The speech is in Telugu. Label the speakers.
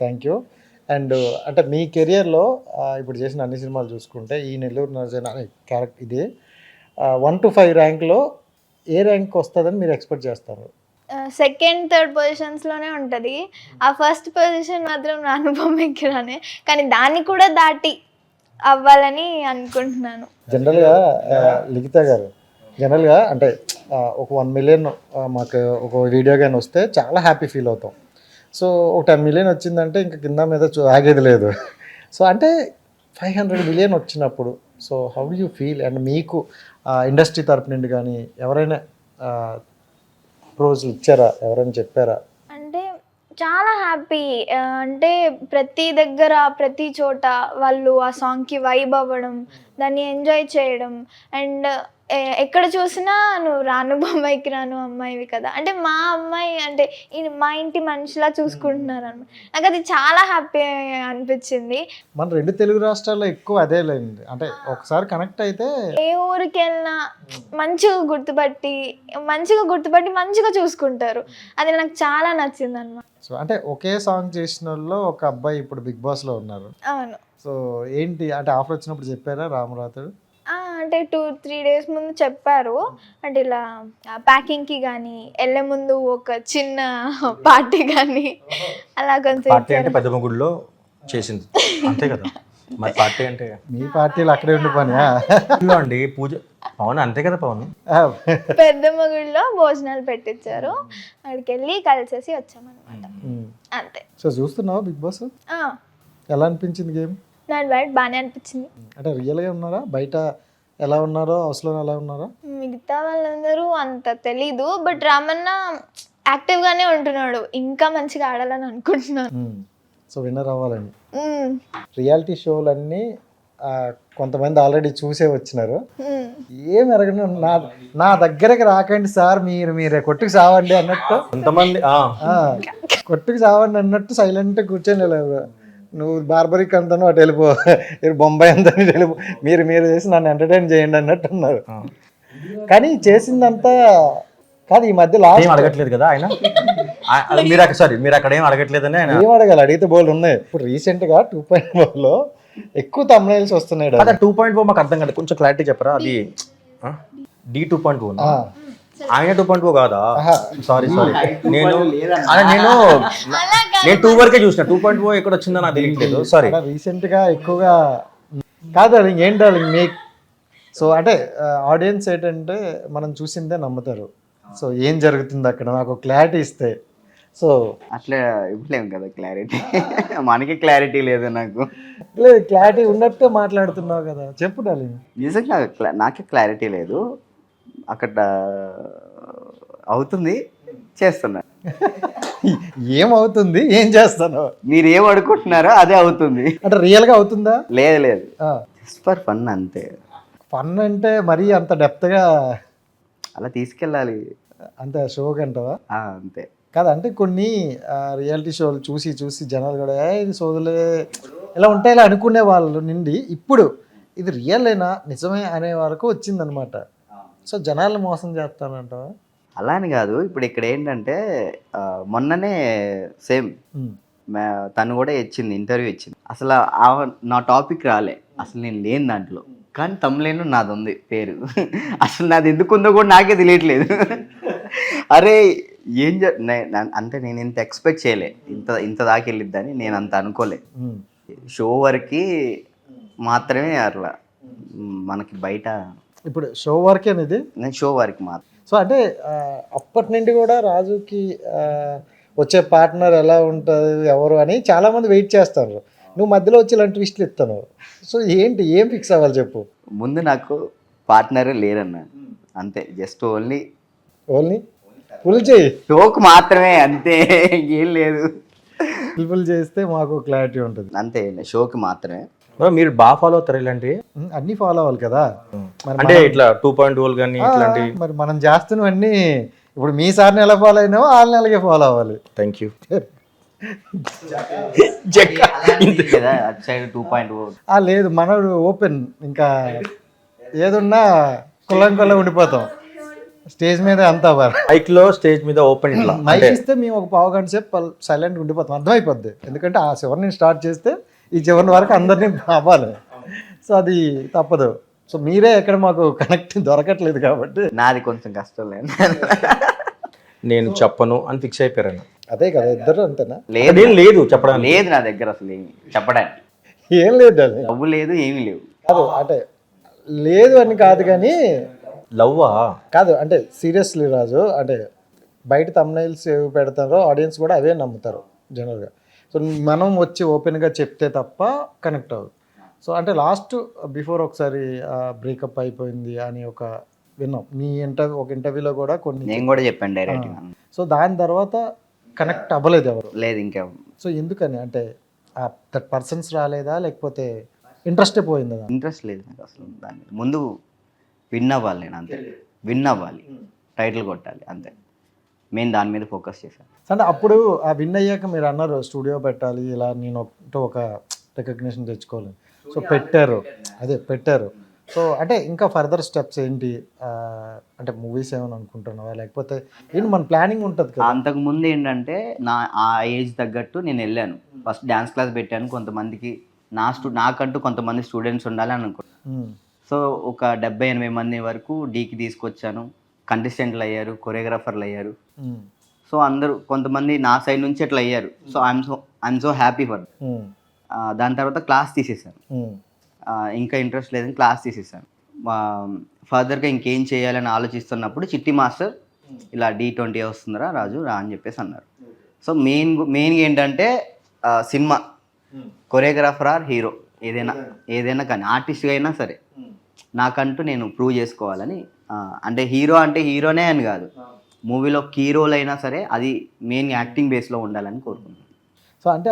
Speaker 1: థ్యాంక్ యూ అండ్ అంటే మీ కెరియర్లో ఇప్పుడు చేసిన అన్ని సినిమాలు చూసుకుంటే ఈ నెల్లూరు నరజన అనే క్యారెక్టర్ ఇది. వన్ టు ఫైవ్ ర్యాంక్లో ఏ ర్యాంక్ వస్తుందని మీరు ఎక్స్పెక్ట్ చేస్తారు?
Speaker 2: సెకండ్ థర్డ్ పొజిషన్స్లోనే ఉంటుంది. ఆ ఫస్ట్ పొజిషన్ మాత్రం నా అనుభవం ఎక్కడానే కానీ దాన్ని కూడా దాటి అవ్వాలని అనుకుంటున్నాను.
Speaker 1: జనరల్గా లిఖిత గారు జనరల్గా అంటే ఒక వన్ మిలియన్ మాకు ఒక వీడియో కానీ వస్తే చాలా హ్యాపీ ఫీల్ అవుతాం. సో ఒక టెన్ మిలియన్ వచ్చిందంటే ఇంకా కింద మీద చూ- ఆగేది లేదు. సో అంటే ఫైవ్ హండ్రెడ్ మిలియన్ వచ్చినప్పుడు so how you feel? And మీకు ఇండస్ట్రీ తరపు నుండి కానీ ఎవరైనా రోజులు ఇచ్చారా? ఎవరైనా చెప్పారా?
Speaker 2: అంటే చాలా హ్యాపీ. అంటే ప్రతి దగ్గర ప్రతి చోట వాళ్ళు ఆ సాంగ్కి వైబ్ అవ్వడం దాన్ని ఎంజాయ్ చేయడం. అండ్ ఎక్కడ చూసినా నువ్వు రాను బొమ్మాయికి రాను అమ్మాయివి కదా. అంటే మా అమ్మాయి అంటే మా ఇంటి మనిషిలా చూసుకుంటున్నారు అనమాట నాకు అది చాలా హ్యాపీ అనిపించింది.
Speaker 1: మన రెండు తెలుగు రాష్ట్రాల్లో ఎక్కువ అదే లేండి అంటే ఒకసారి కనెక్ట్ అయితే
Speaker 2: ఏ ఊరికి వెళ్ళినా మంచిగా గుర్తుపట్టి మంచిగా గుర్తుపట్టి మంచిగా చూసుకుంటారు. అది నాకు చాలా నచ్చింది అనమాట
Speaker 1: సో అంటే ఒకే సాంగ్ చేసిన వాళ్ళు ఒక అబ్బాయి ఇప్పుడు బిగ్ బాస్లో ఉన్నారు.
Speaker 2: అవును.
Speaker 1: సో ఏంటి? అంటే ఆఫర్ వచ్చినప్పుడు చెప్పారా రామరాతుడు
Speaker 2: ఆ, అంటే టూ త్రీ డేస్ ముందు చెప్పారు. అంటే ఇలా ప్యాకింగ్కి కానీ వెళ్ళే ముందు ఒక చిన్న పార్టీ కానీ అలా కొంచెం
Speaker 3: పార్టీ అంటే పెద్ద ముగుడులో చేసింది. అంతే కదా. మరి పార్టీ అంటే?
Speaker 1: మీ పార్టీలు అక్కడే ఉండి పనియా?
Speaker 3: ఇదిగో అండి పూజ. పవన్ అంతే కదా పవన్?
Speaker 2: పెద్ద మగుడిలో భోజనాలు పెట్టించారు అక్కడికి వెళ్ళి కలిసేసి వచ్చామన్నమాట. అంతే.
Speaker 1: సో చూస్తున్నావా బిగ్ బాస్?
Speaker 2: ఆ,
Speaker 1: ఎలా అనిపించింది గేమ్?
Speaker 2: నాకు బయట బాగానే అనిపించింది.
Speaker 1: అంటే రియల్గా ఉన్నారా? బయట ఎలా ఉన్నారో? హౌస్లో ఎలా ఉన్నారా?
Speaker 2: మిగతా వాళ్ళందరూ అంత తెలీదు బట్ రామన్న యాక్టివ్గానే ఉంటున్నాడు. ఇంకా మంచిగా ఆడాలని అనుకుంటున్నాను.
Speaker 1: సో విన్నర్ అవ్వాలని. రియాలిటీ షోలన్నీ ఆ, కొంతమంది ఆల్రెడీ చూసే వచ్చినారు. ఏం ఎరగను నా నా దగ్గరకు రాకండి సార్ మీరు మీరే కొట్టుకు సావండి అన్నట్టు.
Speaker 3: కొంతమంది
Speaker 1: కొట్టుకు సావండి అన్నట్టు సైలెంట్ కూర్చొని లేవు నువ్వు బార్బరిక్ అంతను అటు వెళ్ళిపో. మీరు బొంబాయి అంతా వెళ్ళిపో. మీరు మీరు చేసి నన్ను ఎంటర్టైన్ చేయండి అన్నట్టు ఉన్నారు.
Speaker 3: ఆ.
Speaker 1: కానీ చేసిందంతా కాదు ఈ మధ్య
Speaker 3: ఏం
Speaker 1: లాస్ట్
Speaker 3: అడగట్లేదు కదా ఆయన? మీరు అక్కడ సారీ మీరు అక్కడ ఏం అడగట్లేదని ఆయన
Speaker 1: ఏం అడగాలి? అడిగితే బోల్ ఉన్నాయి. ఇప్పుడు రీసెంట్గా టూ పాయింట్లో ఎక్కువ తమ్నైల్స్ వస్తున్నాయి
Speaker 3: టూ పాయింట్ ఫోర్ మాకు అర్థం కాదు కొంచెం క్లారిటీ చెప్పరా? అది డి టూ పాయింట్ ఫోర్
Speaker 1: ఆ,
Speaker 3: ఆయన టూ పాయింట్ ఫోర్ కాదా. సారీ సారీ నేను అదే నేను నేను టూ వరకే చూసిన. టూ పాయింట్ ఫోర్ ఎక్కడ వచ్చిందో నాకు తెలియట్లేదు. సారీ
Speaker 1: రీసెంట్గా ఎక్కువగా కాదు అది ఇంకేం డార్లింగ్? మీ సో అంటే ఆడియన్స్ ఏంటంటే మనం చూసిందే నమ్ముతారు. సో ఏం జరుగుతుంది అక్కడ? నాకు క్లారిటీ ఇస్తే. సో
Speaker 4: అట్లా ఇవ్వలేము కదా క్లారిటీ మనకి క్లారిటీ లేదు నాకు.
Speaker 1: లేదు క్లారిటీ ఉన్నట్టు మాట్లాడుతున్నావు కదా. చెప్పు డార్లింగ్.
Speaker 4: నిజంగా క్లా- నాకే క్లారిటీ లేదు. అక్కడ అవుతుంది చేస్తున్నా.
Speaker 1: ఏమవుతుంది? ఏం చేస్తాను
Speaker 4: మీరు ఏం అనుకుంటున్నారో అదే అవుతుంది.
Speaker 1: అంటే రియల్గా అవుతుందా?
Speaker 4: లేదు లేదు. జస్ట్ ఫర్ ఫన్ అంతే.
Speaker 1: ఫన్ అంటే మరీ అంత డెప్త్గా
Speaker 4: అలా తీసుకెళ్ళాలి.
Speaker 1: అంత షోక్ అంటావా?
Speaker 4: అంతే.
Speaker 1: కాదు అంటే కొన్ని రియాలిటీ షోలు చూసి చూసి జనాలు కూడా "ఏ, ఇది సోదులే. ఇలా ఉంటాయి ఇలా అనుకునే వాళ్ళు నుండి ఇప్పుడు ఇది రియలేనా నిజమే అనే వరకు వచ్చిందనమాట సో జనాలు మోసం చేస్తానంటావా?
Speaker 4: అలా అని కాదు. ఇప్పుడు ఇక్కడ ఏంటంటే మొన్ననే సేమ్ తను కూడా ఇచ్చింది ఇంటర్వ్యూ ఇచ్చింది. అసలు నా టాపిక్ రాలే. అసలు నేను లేని దాంట్లో. కానీ తమ్ములేను నాది ఉంది పేరు. అసలు నాది ఎందుకు ఉందో కూడా నాకే తెలియట్లేదు. అరే ఏం అంటే నేను ఇంత ఎక్స్పెక్ట్ చేయలే. ఇంత ఇంత దాకా వెళ్ళిద్దని నేను అంత అనుకోలే. షో వరకు మాత్రమే అట్లా. మనకి బయట
Speaker 1: ఇప్పుడు షో వర్కే ఇది
Speaker 4: నేను షో వరకు మాత్రం.
Speaker 1: సో అంటే అప్పటి నుండి కూడా రాజుకి వచ్చే పార్ట్నర్ ఎలా ఉంటుంది ఎవరు అని చాలామంది వెయిట్ చేస్తారు. నువ్వు మధ్యలో వచ్చి ఇలాంటి ట్విస్ట్లు ఇస్తాను. సో ఏంటి ఏం ఫిక్స్ అవ్వాలి చెప్పు?
Speaker 4: ముందు నాకు పార్ట్నర్ లేరన్న. అంతే జస్ట్ ఓన్లీ
Speaker 1: ఓన్లీ ఫుల్ చేయి.
Speaker 4: షోకు మాత్రమే అంతే ఏం లేదు.
Speaker 1: ఫుల్ చేస్తే మాకు క్లారిటీ ఉంటుంది.
Speaker 4: అంతే షోకి మాత్రమే.
Speaker 3: మీరు బాగా ఫాలో అవుతారు ఇలాంటివి?
Speaker 1: అన్నీ ఫాలో అవ్వాలి కదా.
Speaker 3: అంటే ఇట్లా టూ పాయింట్ టూ కానీ ఇట్లాంటి
Speaker 1: మరి మనం చేస్తున్నవన్నీ ఇప్పుడు మీ సార్ని ఎలా ఫాలో అయినావో వాళ్ళని అలాగే ఫాలో అవ్వాలి.
Speaker 3: థ్యాంక్ యూ
Speaker 1: లేదు మనడు ఓపెన్ ఇంకా ఏదున్నా కుల్లం కుల్లం ఉండిపోతాం. స్టేజ్ మీద అంతా
Speaker 3: మైక్లో స్టేజ్ మీద ఓపెన్ ఇట్లా.
Speaker 1: మైక్ ఇస్తే మేము ఒక పావు గంట సేపు సైలెంట్ ఉండిపోతాం. అర్థమైపోద్ది. ఎందుకంటే ఆ చివరిని స్టార్ట్ చేస్తే ఈ చివరి వరకు అందరినీ అవ్వాలి. సో అది తప్పదు. సో మీరే ఎక్కడ మాకు కనెక్ట్ దొరకట్లేదు కాబట్టి.
Speaker 4: నాది కొంచెం కష్టం లేదు.
Speaker 3: నేను చెప్పను అని ఫిక్స్ అయిపోయాను
Speaker 1: అదే కదా ఇద్దరు అంతేనా?
Speaker 4: లేదు.
Speaker 3: లేదు చెప్పడానికి.
Speaker 4: లేదు నా దగ్గర అసలు ఏమి చెప్పడానికి.
Speaker 1: ఏం లేదు అది.
Speaker 4: డబ్బు లేదు ఏమీ లేవు.
Speaker 1: కాదు అంటే లేదు అని కాదు కానీ
Speaker 3: లవ్వా?
Speaker 1: కాదు అంటే సీరియస్లీ రాజు అంటే బయట తమ్నైల్స్ ఏవి పెడతారో ఆడియన్స్ కూడా అవే నమ్ముతారు జనరల్గా. సో మనం వచ్చి ఓపెన్గా చెప్తే తప్ప కనెక్ట్ అవ్వదు. సో అంటే లాస్ట్ బిఫోర్ ఒకసారి బ్రేకప్ అయిపోయింది అని ఒక విన్నాం. మీ ఇంటర్వ్యూ ఒక ఇంటర్వ్యూలో కూడా కొన్ని
Speaker 4: నేను కూడా చెప్పాను డైరెక్ట్
Speaker 1: సో దాని తర్వాత కనెక్ట్ అవ్వలేదు ఎవరు?
Speaker 4: లేదు ఇంకా
Speaker 1: సో ఎందుకని? అంటే దట్ పర్సన్స్ రాలేదా? లేకపోతే ఇంట్రెస్టే పోయిందా
Speaker 4: ఇంట్రెస్ట్ లేదు నాకు అసలు దాని మీద. విన్ అవ్వాలి నేను అంతే. విన్ అవ్వాలి. టైటిల్ కొట్టాలి అంతే. మెయిన్ దాని మీద ఫోకస్ చేశాను.
Speaker 1: అంటే అప్పుడు ఆ విన్ అయ్యాక మీరు అన్నారు స్టూడియో పెట్టాలి. ఇలా నేను ఒకటో ఒక రికగ్నిషన్ తెచ్చుకోవాలి. సో పెట్టారు. అదే పెట్టారు. సో అంటే ఇంకా ఫర్దర్ స్టెప్స్ ఏంటి? అంటే మూవీస్ ఏమైనా అనుకుంటున్నావా? లేకపోతే ఏంటి మన ప్లానింగ్ ఉంటుంది కదా?
Speaker 4: అంతకు ముందు ఏంటంటే నా ఆ ఏజ్ తగ్గట్టు నేను వెళ్ళాను. ఫస్ట్ డ్యాన్స్ క్లాస్ పెట్టాను. కొంతమందికి నా స్టూ నాకంటూ కొంతమంది స్టూడెంట్స్ ఉండాలి అని అనుకున్నాను సో ఒక డెబ్బై ఎనభై మంది వరకు డీకి తీసుకొచ్చాను. కంటెస్టెంట్లు అయ్యారు కొరియోగ్రాఫర్లు అయ్యారు. సో అందరూ కొంతమంది నా సైడ్ నుంచి అట్లా అయ్యారు. So I'm so I'm so happy for దాని తర్వాత క్లాస్ తీసేసాను ఇంకా ఇంట్రెస్ట్ లేదని క్లాస్ తీసేసాను ఫర్దర్గా ఇంకేం చేయాలని ఆలోచిస్తున్నప్పుడు చిట్టి మాస్టర్ ఇలా డి ట్వంటీ వస్తుందిరా రాజు రా అని చెప్పేసి అన్నారు. సో మెయిన్ మెయిన్ ఏంటంటే సినిమా. Choreographer or hero? ఏదైనా ఏదైనా. కానీ ఆర్టిస్ట్ అయినా సరే. నాకంటూ నేను ప్రూవ్ చేసుకోవాలని అంటే హీరో అంటే హీరోనే అని కాదు. మూవీలో కీ రోల్ అయినా సరే అది మెయిన్ యాక్టింగ్ బేస్లో ఉండాలని కోరుకుంటున్నాను.
Speaker 1: సో అంటే